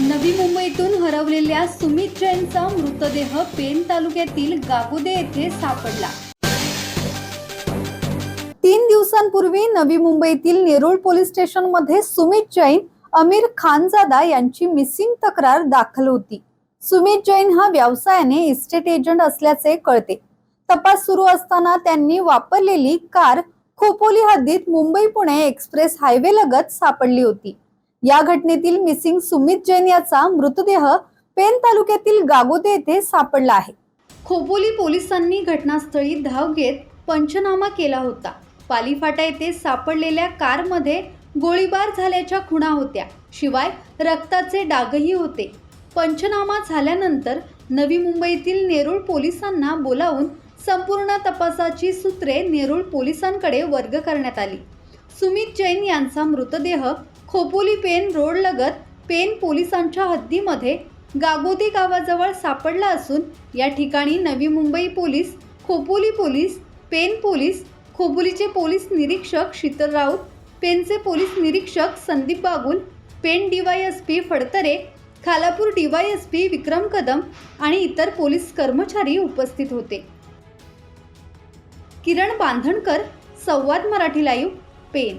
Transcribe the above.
नवी मुंबईतून हरवलेल्या सुमित जैनचा मृतदेह पेन तालुक्यातील गागुदे येथे सापडला. तीन दिवसांपूर्वी नवी मुंबईतील नेरुळ पोलीस स्टेशनमध्ये सुमित जैन अमीर खानजादा यांची मिसिंग तक्रार दाखल होती. सुमित जैन हा व्यवसायाने इस्टेट एजंट असल्याचे कळते. तपास सुरू असताना त्यांनी वापरलेली कार खोपोली हद्दीत मुंबई पुणे एक्सप्रेस हायवे लगत सापडली होती. या घटनेतील मिसिंग सुमित जैन याचा मृतदेह पेन तालुक्यातील गागोदे येथे सापडला आहे. खोपोली पोलिसांनी घटनास्थळी धाव घेत पंचनामा केला होता. पालीफाटा येथे सापडलेल्या कारमध्ये गोळीबार झाल्याच्या खुणा होत्या. शिवाय रक्ताचे डागही होते. पंचनामा झाल्यानंतर नवी मुंबईतील नेरूळ पोलिसांना बोलावून संपूर्ण तपासाची सूत्रे नेरूळ पोलिसांकडे वर्ग करण्यात आली. सुमित जैन यांचा मृतदेह खोपोली पेन रोडलगत पेन पोलिसांच्या हद्दीमध्ये गागोदी गावाजवळ सापडला असून या ठिकाणी Navi Mumbai police Khopoli police Pen police खोपोलीचे police निरीक्षक शीतल राऊत पेनचे पोलीस निरीक्षक संदीप बागुल पेन डीवायएसपी फडतरे खालापूर डीवायएसपी विक्रम कदम आणि इतर पोलीस कर्मचारी उपस्थित होते. Kiran Bandhankar Samvad Marathi live pen